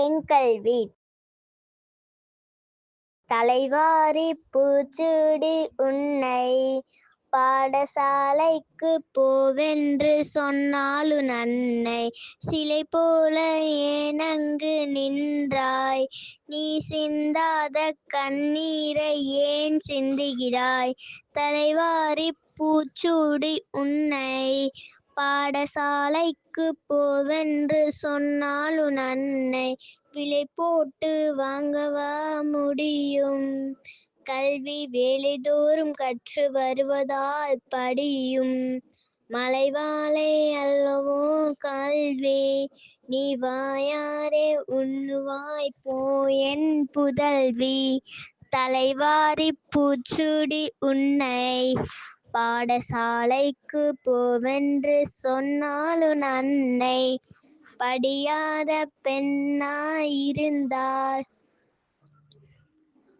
பெண் கல்வி தலைவாரி பூச்சூடி உன்னை பாடசாலைக்கு போவென்று சொன்னாலும் நன்னை. சிலை போல ஏனங்கு நின்றாய். நீ சிந்தாத கண்ணீரை ஏன் சிந்துகிறாய்? தலைவாரி பூச்சூடி உன்னை பாடசாலைக்கு போவென்று சொன்னாலும் நன்னை விலை போட்டு வாங்கவா முடியும்? கல்வி வேலைதோறும் கற்று வருவதால் படியும். மலைவாழை அல்லவோ கல்வி நீ வாயாரே உண்ணுவாய் போயென் புதல்வி. தலைவாரி பூச்சுடி உன்னை பாடசாலைக்கு போவென்று சொன்னாலும் நன்னை. படியாத பெண்ணாயிருந்தால்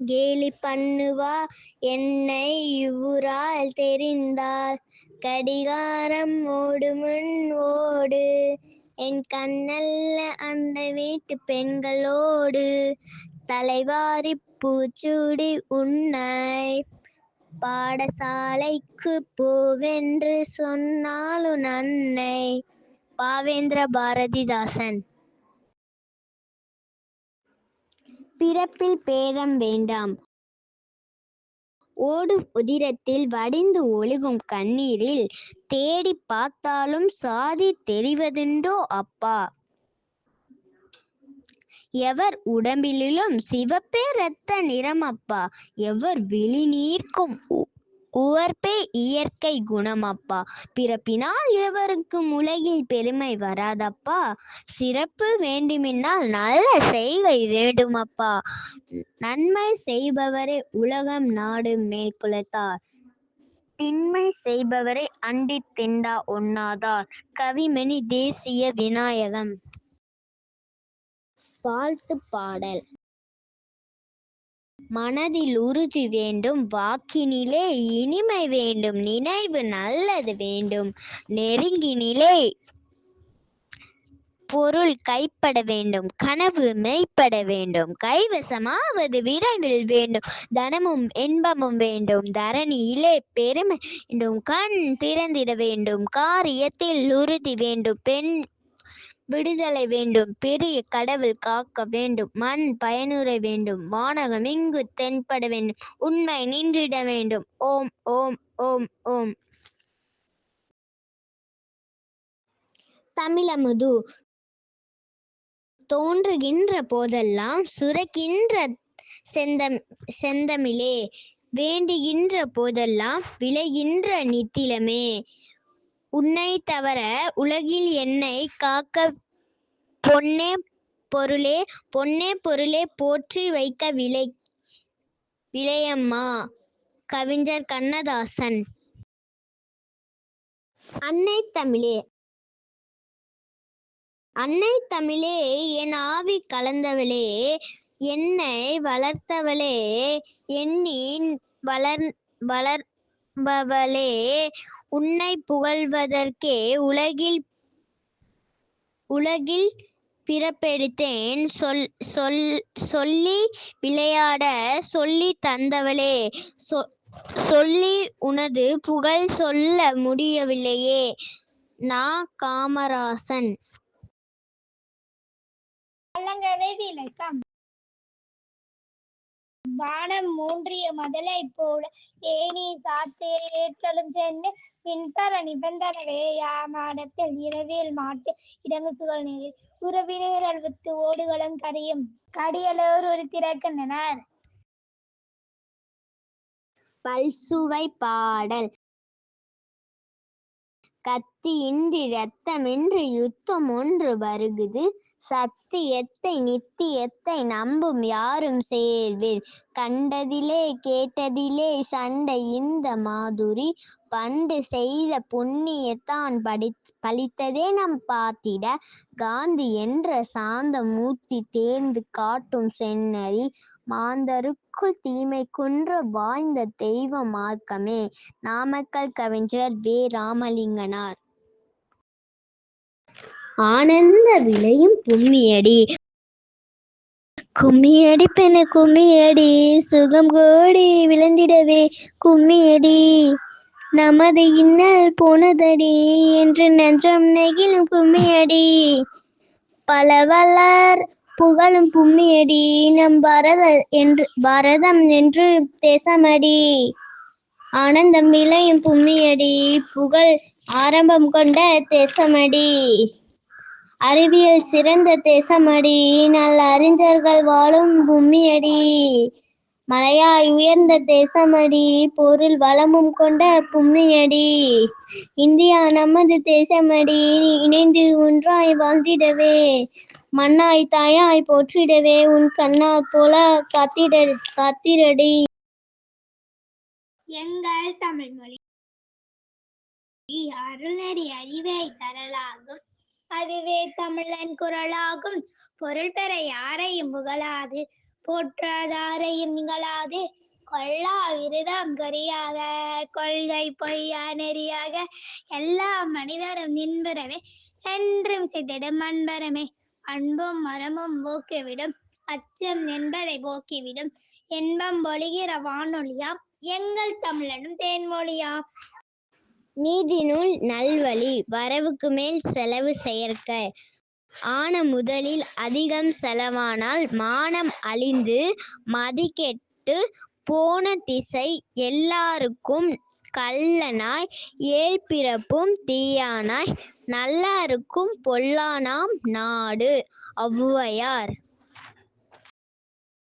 கேலி பண்ணுவா என்னை இவ்வுறால் தெரிந்தால் கடிகாரம் ஓடுமுன் ஓடு. என் கண்ணல்ல அந்த வீட்டு பெண்களோடு. தலைவாரி பூச்சூடி உன்னை. பாடசாலைக்கு போவென்று சொன்னாலும் நன்னை பாவேந்திர பாரதிதாசன் பிறப்பில் பேதம் வேண்டாம். ஓடும் உதிரத்தில் வடிந்து ஒழுகும் கண்ணீரில் தேடி பார்த்தாலும் சாதி தெரிவதுண்டோ அப்பா? எவர் உடம்பிலும் சிவப்பே இரத்த நிறமப்பா. எவர் விழிநீர்க்கும் உ- உவர்ப்பே இயற்கை குணமப்பா. பிறப்பினால் எவருக்கும் உலகில் பெருமை வராதப்பா. சிறப்பு வேண்டுமென்றால் நல்ல செய்கை வேண்டுமப்பா. நன்மை செய்பவரே உலகம் நாடு மேற்குலத்தார். திண்மை செய்பவரை அண்டி திண்டா ஒண்ணாதார். கவிமணி தேசிய விநாயகம். வாழ்த்து பாடல். மனதில் உறுதி வேண்டும் வாக்கினிலே இனிமை வேண்டும் நினைவு நல்லது வேண்டும் நெருங்கினிலே பொருள் கைப்பட வேண்டும் கனவு மெய்ப்பட வேண்டும் கைவசமாவது விரைவில் வேண்டும் தனமும் இன்பமும் வேண்டும் தரணியிலே பெருமை வேண்டும் கண் திறந்திட வேண்டும் காரியத்தில் உறுதி வேண்டும் பெண் விடுதலை வேண்டும். பெரிய கடவுள் காக்க வேண்டும். மண் பயனுரை வேண்டும். வானகம் இங்கு தென்பட வேண்டும். உண்மை நின்றிட வேண்டும். ஓம் ஓம் ஓம் ஓம். தமிழமுது. தோன்றுகின்ற போதெல்லாம் சுரக்கின்ற செந்தம் செந்தமிழே. வேண்டுகின்ற போதெல்லாம் விளைகின்ற நித்திலமே. உன்னை தவிர உலகில் என்னை காக்க பொன்னே பொருளே பொன்னே பொருளே போற்றி வைக்க விலை விலையம்மா கவிஞர் கண்ணதாசன். அன்னை தமிழே அன்னை தமிழே என் ஆவி கலந்தவளே என்னை வளர்த்தவளே எண்ணின் வளர் வளர்பவளே உன்னை புகழ்வதற்கே உலகில் உலகில் பிறப்பெடுத்தேன். சொல் சொல் சொல்லி விளையாட சொல்லி தந்தவளே. சொ சொல்லி உனது புகழ் சொல்ல முடியவில்லையே. நா காமராசன். கள்ளங்கரை விளக்கம். வானம் மூன்றிய மதலை போல ஏனி சாத்தேற்றலும் சென்று பின்பற நிபந்தனவே யாமாடத்தில் இரவில் மாட்டு இடங்கு சுகல் நீர். உறவினர் அழுத்து ஓடுகளும் கரையும். கடியலோர் ஒரு திறக்கின்றனர். பல்சுவை பாடல். கத்தியின்றி இரத்தமின்றி யுத்தம் ஒன்று வருகுது. சத்தியத்தை நித்தியத்தை நம்பும் யாரும் சேர்வில் கண்டதிலே கேட்டதிலே சண்டை இந்த மாதுரி. பண்டு செய்த புண்ணியத்தான் படி பழித்ததே நம் பார்த்திட காந்தி என்ற சாந்த மூர்த்தி தேர்ந்து காட்டும் சென்னறி மாந்தருக்குள் தீமை குன்ற வாய்ந்த தெய்வ மார்க்கமே. நாமக்கல் கவிஞர் வே. ராமலிங்கனார். ஆனந்த விளையும் கும்மியடி. கும்மியடி பெண்ணு கும்மியடி சுகம் கோடி விழுந்திடவே கும்மியடி. நமது இன்னல் போனதடி என்று நெஞ்சம் நெகிழும் கும்மியடி. பல புகழும் பும்மியடி நம் பரத என்று பரதம் என்று தேசமடி. ஆனந்தம் விளையும் பும்மியடி புகழ் ஆரம்பம் கொண்ட தேசமடி. அறிவியல் சிறந்த தேசமடி. நல்ல அறிஞர்கள் வாழும் பூமியடி. மலையாய் உயர்ந்த தேசமடி. பொருள் வளமும் கொண்ட புண்ணியடி. இந்தியா நமது தேசமடி. இணைந்து ஒன்றாய் வாழ்ந்திடவே. மண்ணாய் தாயாய் போற்றிடவே. உன் கண்ணா போல காத்திட காத்திரடி. எங்கள் தமிழ் மொழி அருளறி அறிவை தரலாகும். அதுவே தமிழன் குரலாகும். பொருள் பெற யாரையும் புகழாது. போற்றாதாரையும் நிகழாது கொல்லா விருதம் கரியாக கொள்கை பொய்யா நெறியாக எல்லா மனிதரும் நின்புறவே. என்றும் சித்திடும் அன்பரமே அன்பும் மரமும் ஊக்கிவிடும் அச்சம் என்பதை போக்கிவிடும். இன்பம் ஒழிகிற வானொலியாம். எங்கள் தமிழனும் தேன்மொழியாம். நீதினுள் நல்வழி வரவுக்கு மேல் செலவு செயற்கை. ஆன முதலில் அதிகம் செலவானால் மானம் அழிந்து மதிக்கெட்டு போன திசை எல்லாருக்கும் கள்ளனாய் ஏழ்பிறப்பும் தீயானாய் நல்லாருக்கும் பொல்லானாம் நாடு ஔவையார்.